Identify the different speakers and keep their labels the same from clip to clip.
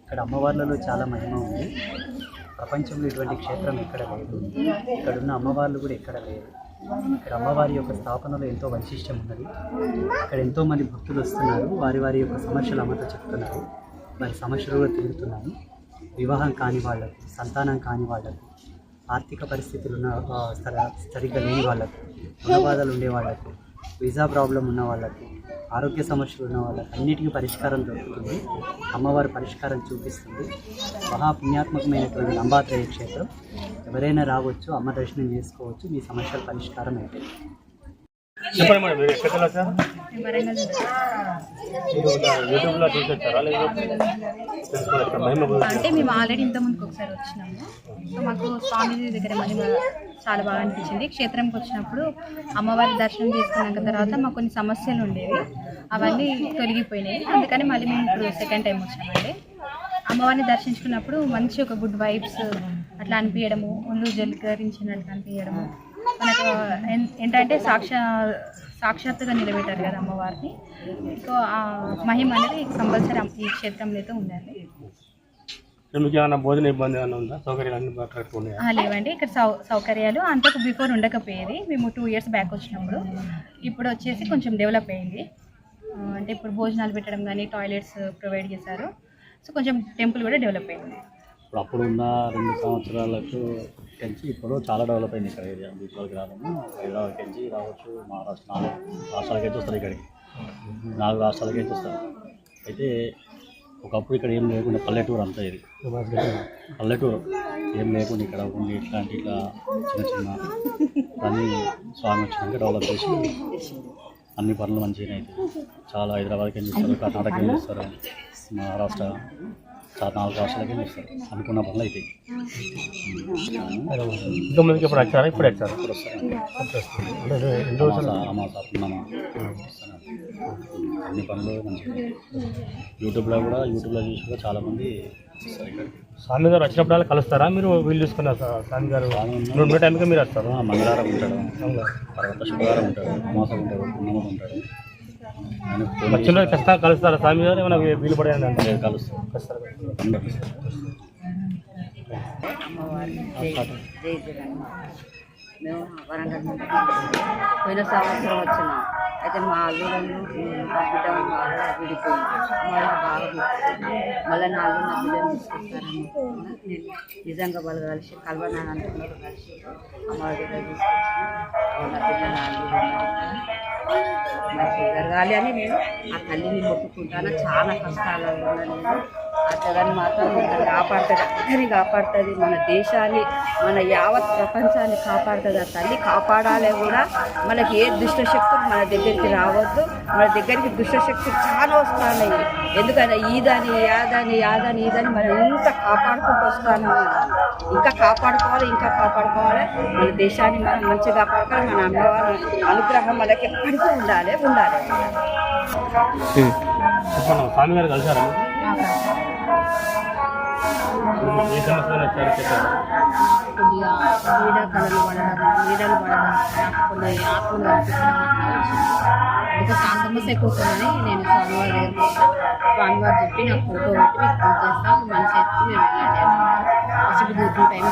Speaker 1: ఇక్కడ అమ్మవార్లలో చాలా మహిమ ఉంది. ప్రపంచంలో ఇటువంటి క్షేత్రం ఎక్కడ లేదు. ఇక్కడ ఉన్న అమ్మవార్లు కూడా ఎక్కడ లేరు. ఇక్కడ అమ్మవారి యొక్క స్థాపనలో ఎంతో వైశిష్టం ఉన్నది. ఇక్కడ ఎంతోమంది భక్తులు వస్తున్నారు. వారి వారి యొక్క సమస్యలు అమ్మతో చెప్తున్నారు. వారి సమస్యలు కూడా తీరుతున్నాయి వివాహం కాని వాళ్ళకు సంతానం కాని వాళ్ళకు ఆర్థిక పరిస్థితులు ఉన్న సరిగ్గా లేని వాళ్ళకు రుణబాధలు ఉండే వాళ్ళకు వీసా ప్రాబ్లం ఉన్న వాళ్ళకు ఆరోగ్య సమస్యలు ఉన్న వాళ్ళకి అన్నిటికీ పరిష్కారం దొరుకుతుంది. అమ్మవారి పరిష్కారం చూపిస్తుంది. మహా పుణ్యాత్మకమైనటువంటి లంబాత్రేయ క్షేత్రం. ఎవరైనా రావచ్చు అమ్మ దర్శనం చేసుకోవచ్చు. మీ సమస్యల పరిష్కారం అయితే
Speaker 2: చెప్పండి మేడం మీరు ఎక్కడ ఇలా యూట్యూబ్లో చూసి వచ్చారా లేకపోతే తెలుసుకోవచ్చు మహిమ గురించి
Speaker 3: అంటే మేము ఆల్రెడీ ఇంత ముందుకు ఒకసారి వచ్చినాము. సో మాకు స్వామి దగ్గర మహిమ చాలా బాగా అనిపించింది. క్షేత్రంకి వచ్చినప్పుడు అమ్మవారి దర్శనం చేసుకున్నాక తర్వాత మాకు కొన్ని సమస్యలు ఉండేవి. అవన్నీ తొలగిపోయినాయి. అందుకని మళ్ళీ మేము ఇప్పుడు సెకండ్ టైం వచ్చామండి అమ్మవారిని దర్శించుకున్నప్పుడు మంచి ఒక గుడ్ వైబ్స్ అట్లా అనిపించడము ఒళ్ళు జలకరించినట్టు అనిపించడము. మనకు ఏంటంటే సాక్షా సాక్షాత్తుగా నిలబెట్టారు కదా అమ్మవారిని. సో ఆ మహిమ అనేది కంపల్సరీ ఈ క్షేత్రంలో అయితే ఉండాలి.
Speaker 2: భోజన ఇబ్బంది ఉందా? సౌకర్యాలు
Speaker 3: లేవండి. ఇక్కడ సౌ సౌకర్యాలు అంతకు బిఫోర్ ఉండకపోయేది. మేము టూ ఇయర్స్ బ్యాక్ వచ్చినప్పుడు. ఇప్పుడు వచ్చేసి కొంచెం డెవలప్ అయింది. అంటే ఇప్పుడు భోజనాలు పెట్టడం కానీ టాయిలెట్స్ ప్రొవైడ్ చేశారు. సో కొంచెం టెంపుల్ కూడా డెవలప్ అయింది.
Speaker 4: ఇప్పుడు అప్పుడున్న రెండు సంవత్సరాలకు నుంచి ఇప్పుడు చాలా డెవలప్ అయింది ఇక్కడ ఏరియా. బీచ్వల్ గ్రామము హైదరాబాద్ నుంచి రావచ్చు మహారాష్ట్ర నాలుగు రాష్ట్రాలకైతే వస్తారు ఇక్కడికి. నాలుగు రాష్ట్రాలకి వస్తారు అయితే ఒకప్పుడు ఇక్కడ ఏం లేకుండా పల్లెటూరు అంతా ఇది. పల్లెటూరు ఏం లేకుండా ఇక్కడ ఉండి ఇట్లాంటి ఇట్లా చిన్న చిన్న అన్ని స్వామి వచ్చినాక డెవలప్ చేసి అన్ని పనులు మంచిగా అయితే చాలా హైదరాబాద్కి వెళ్ళిస్తారు కర్ణాటక వెళ్ళిస్తారు మహారాష్ట్ర చాలా నాలుగు రాష్ట్రాలకి వెళ్ళి ఇస్తారు. అనుకున్న పనులు అవుతాయి
Speaker 2: ఇంకా ముందుకు ఇప్పుడు వచ్చారా? ఇప్పుడు వచ్చారా
Speaker 4: వస్తారు
Speaker 2: ఎన్ని రోజులు.
Speaker 4: అమాస పున్నమ అన్ని పనులు మంచిగా యూట్యూబ్లో కూడా యూట్యూబ్లో చూసి కూడా చాలామంది వస్తారు
Speaker 2: స్వామి గారు వచ్చినప్పుడు కలుస్తారా? మీరు వీళ్ళు చూసుకున్న స్వామి గారు రెండు టైంకి మీరు వస్తారు.
Speaker 4: మంగళవారం ఉంటాడు? తర్వాత శుక్రవారం ఉంటాడు. అమాస ఉంటాడు. పున్నమ ఉంటాడు.
Speaker 2: వచ్చిన ఖచ్చితంగా కలుస్తారా స్వామి గారు? ఏమైనా వీలు పడేది అంటే?
Speaker 4: చేసి కలుస్తాడు
Speaker 5: మేము వరంగల్ నుండి. పోయిన సంవత్సరం వచ్చినాం. అయితే మా అల్లుడను మా బిడ్డ బాగా విడిపోయింది. మళ్ళీ బాగా మళ్ళీ నా అల్లు నా బిడ్డను తీసుకొస్తారని నేను నిజంగా వాళ్ళు కలిసి కలవనాని కలిసి అమ్మ దగ్గర తీసుకొచ్చిన. నా బిడ్డ నా అల్లుడు మంచిగా జరగాలి అని నేను ఆ తల్లిని మొక్కుకుంటాను. చాలా కష్టాలలో నేను. ఆ జగన్ మాత్రం మనల్ని కాపాడుతుంది. అందరినీ కాపాడుతుంది. మన దేశాన్ని మన యావత్ ప్రపంచాన్ని కాపాడుతుంది. ఆ తల్లి కాపాడాలి కూడా మనకి ఏ దుష్టశక్తులు మన దగ్గరికి రావద్దు. మన దగ్గరికి దుష్టశక్తులు చాలా వస్తున్నాయి ఎందుకంటే ఈదని యాదని యాదని ఈదని మనం ఇంత కాపాడుకుంటూ వస్తాను ఇంకా కాపాడుకోవాలి ఇంకా కాపాడుకోవాలి. మన దేశాన్ని మనం మంచిగా కాపాడుకోవాలి. మన అమ్మవారి అనుగ్రహం మనకి ఎప్పటికీ ఉండాలి ఉండాలి.
Speaker 2: చెప్పండి కలిసారా? ఏ సమస్యలు వచ్చారు చెప్పారు
Speaker 5: కొద్దిగా నీడ కళలు పడడం నీడలు పడడం నాకు కొన్ని ఆత్మలు అనిపించడం అట్లా వచ్చింది. ఇంకా ఆ సమస్య ఎక్కువ ఉందని నేను స్వామివారి దగ్గరికి స్వామివారు చెప్పి నాకు ఫోటో పెట్టి మీకు ఫోన్ చేస్తాను మంచి ఎత్తుకు మీరు వెళ్ళండి వచ్చి దూరం టైం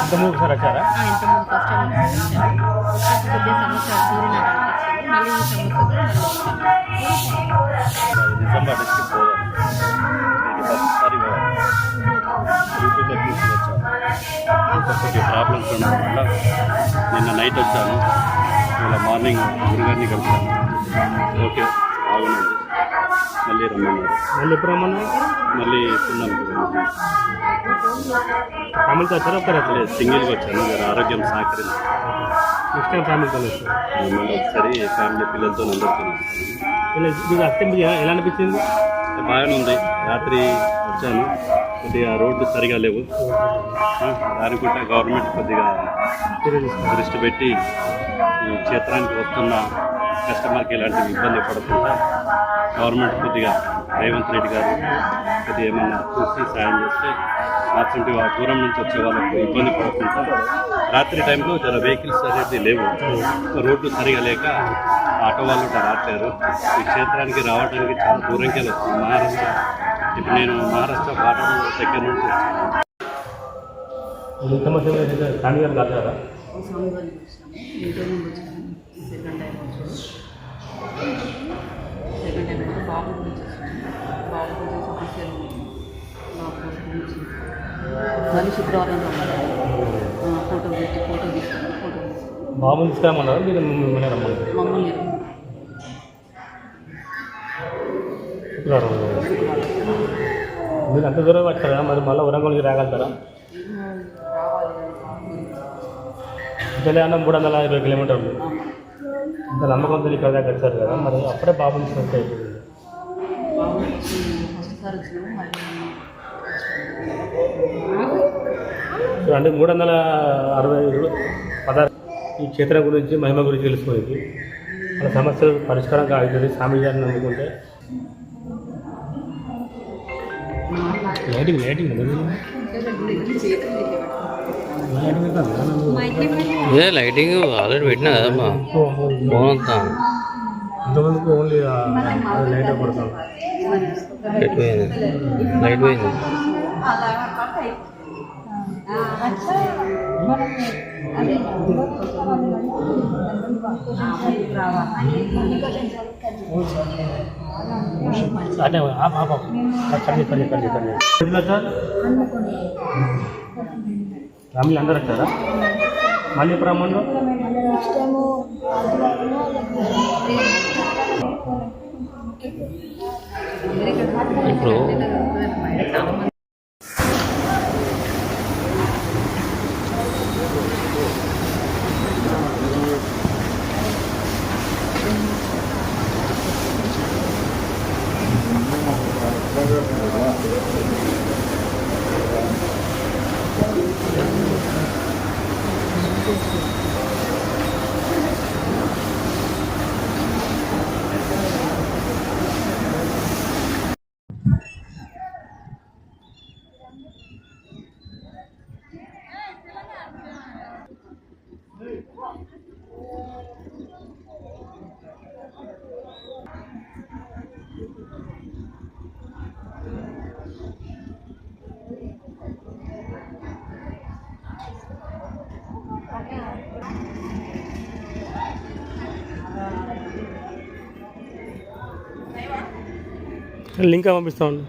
Speaker 2: ఇంత ముందు ఒకసారి వచ్చారా
Speaker 5: ఇంత ముందు ఫస్ట్ టైం వచ్చాను కొద్దిగా సమస్య తీరి నాకు అనిపించింది మళ్ళీ ఈ సమస్య
Speaker 4: డిస్ట్రిక్ట్ పోదాం ఇది వచ్చాను కొద్దిగా ప్రాబ్లమ్స్ ఉండడం వల్ల నిన్న నైట్ వచ్చాను ఇలా మార్నింగ్ గురుగారిని కలిసాను ఓకే బాగున్నాను మళ్ళీ రమ్మన్నారు
Speaker 2: మళ్ళీ ఎప్పుడు రమ్మన్నారు
Speaker 4: మళ్ళీ తిన్నాను
Speaker 2: ఫ్యామిలీతో వచ్చారు ఒక్కరే
Speaker 4: లేదు సింగిల్గా వచ్చాను మీరు ఆరోగ్యం సహకరించి
Speaker 2: నెక్స్ట్ టైం ఫ్యామిలీతో వస్తారు
Speaker 4: మళ్ళీ ఒకసారి ఫ్యామిలీ పిల్లలతో అందరితో
Speaker 2: ఇలా మీకు అస్తే ఎలా అనిపించింది
Speaker 4: బాగానే ఉంది. రాత్రి వచ్చాను. కొద్దిగా రోడ్లు సరిగా లేవు. ఆ, దానికి కూడా గవర్నమెంట్ కొద్దిగా దృష్టి పెట్టి ఈ క్షేత్రానికి వస్తున్న కస్టమర్కి ఎలాంటి ఇబ్బంది పడకుండా గవర్నమెంట్ కొద్దిగా రేవంత్ రెడ్డి గారు కొద్దిగా ఏమన్నా చూసి సాయం చేస్తే అటువంటి దూరం నుంచి వచ్చే వాళ్ళకు ఇబ్బంది పడుతుంటారు రాత్రి టైంలో చాలా వెహికల్స్ అనేది లేవు. రోడ్లు సరిగా లేక ఆటో వాళ్ళు కూడా రావట్లేరు ఈ క్షేత్రానికి రావడానికి చాలా దూరంకి వెళ్ళొచ్చు. మహారాష్ట్ర ఇప్పుడు నేను మహారాష్ట్ర బార్డర్ దగ్గర నుంచి వచ్చాను.
Speaker 2: మీ సమస్య బాబు గురించి గారు కాదు కదా
Speaker 6: సముద్రానికి వచ్చినాము ఇంట్లో నుండి వచ్చాము సెకండ్ టైం వచ్చాము సెకండ్ టైం అయితే బాబు గురించి వచ్చాము బాబు గురించి సమస్యలు ఉన్నాయి. బాబు గురించి మళ్ళీ శుక్రవారం రమ్మన్నారు ఆ, ఫోటో పెట్టి ఫోటో తీసుకుని ఫోటో తీసుకుని
Speaker 2: బాబుని తీసుకురామన్నారు మీరు మిమ్మల్ని రమ్మన్నారు
Speaker 6: మమ్మల్ని
Speaker 2: శుక్రవారం మీరు అంత దూరం వచ్చారా మరి మళ్ళీ వరంగల్కి రాగలుగుతారా
Speaker 6: ఏమో రావాలి కానీ బాబు గురించి
Speaker 2: ఇతలే అన్న మూడు వందల ఇరవై కిలోమీటర్లు ఇంత నమ్మకంతో ఇక్కడ దాకా వచ్చారు కదా మరి అప్పుడే బాబుని తీసుకొస్తే అయిపోతుంది. సో అంటే మూడు వందల అరవై పదహారు ఈ క్షేత్రం గురించి మహిమ గురించి తెలుసుకోలేదు వాళ్ళ సమస్యలు పరిష్కారం అవుతుంది స్వామి గారిని నమ్ముకుంటే లైటింగ్ లైటింగ్
Speaker 5: ఏ లైటింగ్ ఆల్రెడీ పెట్టినా కదమ్మా ఫోన్ అంతా
Speaker 2: ఇంతమందికి ఓన్లీ లైట్ పడతాం
Speaker 5: లైట్ పోయింది. లైట్ పోయింది.
Speaker 2: అంటే ఆప్ ఆప్ ఆప్. కట్ చేయి, కట్ చేయి, కట్ చేయి, కట్ చేయి. ఎట్లా సార్ ఫ్యామిలీ అందరు వచ్చారా మళ్ళీ ఎప్పుడు రమ్మన్నారు
Speaker 5: ఇప్పుడు
Speaker 2: లింక్ పంపిస్తామండి